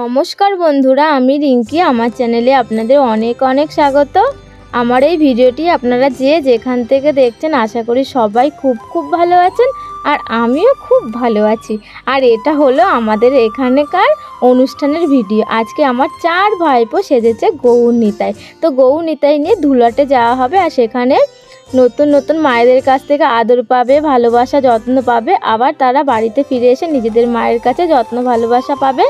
নমস্কার বন্ধুরা, আমি রিঙ্কি। আমার চ্যানেলে আপনাদের অনেক অনেক স্বাগত। আমার এই ভিডিওটি আপনারা যে যেখান থেকে দেখছেন, আশা করি সবাই খুব খুব ভালো আছেন আর আমিও খুব ভালো আছি। আর এটা হলো আমাদের এখানকার অনুষ্ঠানের ভিডিও। আজকে আমার চার ভাইপো সেজেছে গৌর নিতাই তো গৌর নিতাই নিয়ে ধুলাটে যাওয়া হবে আর সেখানে নতুন নতুন মায়েদের কাছ থেকে আদর পাবে, ভালোবাসা, যত্ন পাবে। আবার তারা বাড়িতে ফিরে এসে নিজেদের মায়ের কাছে যত্ন, ভালোবাসা পাবে।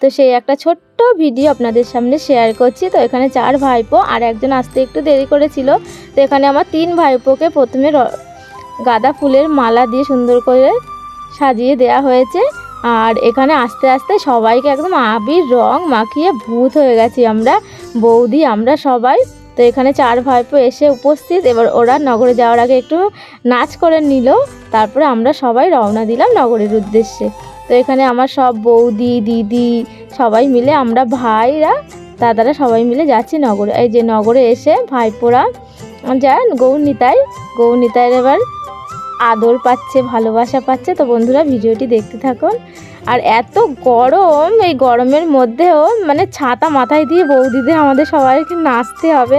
তো সেই একটা ছোট্ট ভিডিও আপনাদের সামনে শেয়ার করছি। তো এখানে চার ভাইপো আর একজন আসতে একটু দেরি করেছিল। তো এখানে আমার তিন ভাইপোকে প্রথমে গাঁদা ফুলের মালা দিয়ে সুন্দর করে সাজিয়ে দেয়া হয়েছে। আর এখানে আস্তে আস্তে সবাইকে একদম আবির রং মাখিয়ে ভূত হয়ে গেছি আমরা। বৌদি, আমরা সবাই। তো এখানে চার ভাইপো এসে উপস্থিত। এবার ওরা নগরে যাওয়ার আগে একটু নাচ করে নিল। তারপরে আমরা সবাই রওনা দিলাম নগরের উদ্দেশ্যে। তো এখানে আমার সব বৌদি, দিদি সবাই মিলে, আমরা ভাইরা, দাদারা সবাই মিলে যাচ্ছি নগরে। এই যে নগরে এসে ভাইপোরা যান গৌরনিতাই গৌরনিতাইয়ের এবার আদর পাচ্ছে, ভালোবাসা পাচ্ছে। তো বন্ধুরা, ভিডিওটি দেখতে থাকুন। আর এত গরম, এই গরমের মধ্যেও মানে ছাতা মাথায় দিয়ে বৌদিদের আমাদের সবাইকে নাচতে হবে।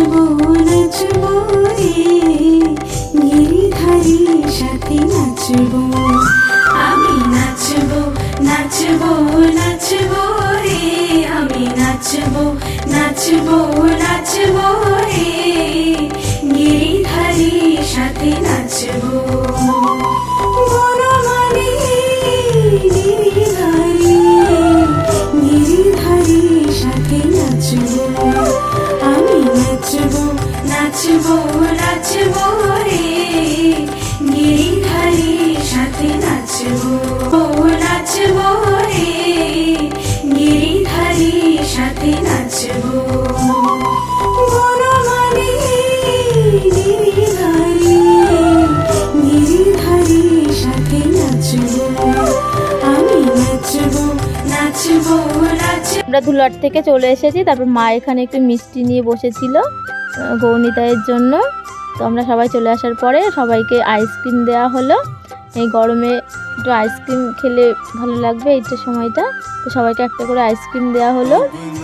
নাচবো নাচবো রে গিরিধারীর সাথে নাচবো। আমি নাচবো নাচবো নাচবো রে আমি নাচবো নাচবো নাচবো নাচবো রে। গিরিধারীর সাথে নাচবো নাচবো রে। গিরিধারীর সাথে নাচবো। নাচবো নাচবো আমরা ধুলাট থেকে চলে এসেছি তারপর মা এখানে একটু মিষ্টি নিয়ে বসেছিল আহ, গৌরনিতাইয়ের জন্য। তো আমরা সবাই চলে আসার পরে সবাইকে আইসক্রিম দেওয়া হলো। এই গরমে একটু আইসক্রিম খেলে ভালো লাগবে এইটা সময়টা। তো সবাইকে একটা করে আইসক্রিম দেওয়া হলো।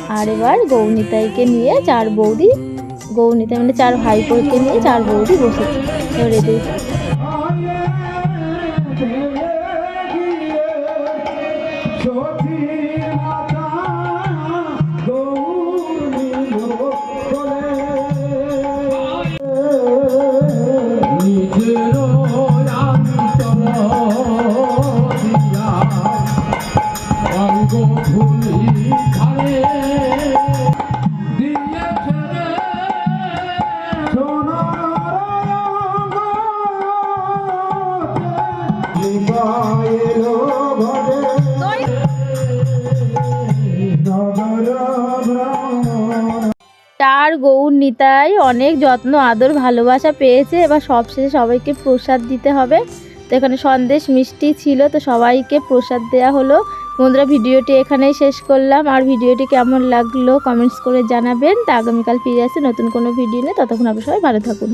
আর এবার গৌরনিতাইকে নিয়ে চার বৌদি গৌনিতাই মানে চার ভাইপোকে নিয়ে চার বৌদি বসেছে। চার গৌর নিতাই অনেক যত্ন আদর ভালোবাসা পেয়েছে। এবার সবশেষে সবাইকে প্রসাদ দিতে হবে। তো এখানে সন্দেশ মিষ্টি ছিল তো সবাইকে প্রসাদ দেয়া হলো। বন্ধুরা, ভিডিওটি এখানেই শেষ করলাম। আর ভিডিওটি কেমন লাগল কমেন্টস করে জানাবেন। তা আগামীকাল ফিরে আসে নতুন কোনো ভিডিও নিয়ে। ততক্ষণ আপনার সবাই ভালো থাকুন।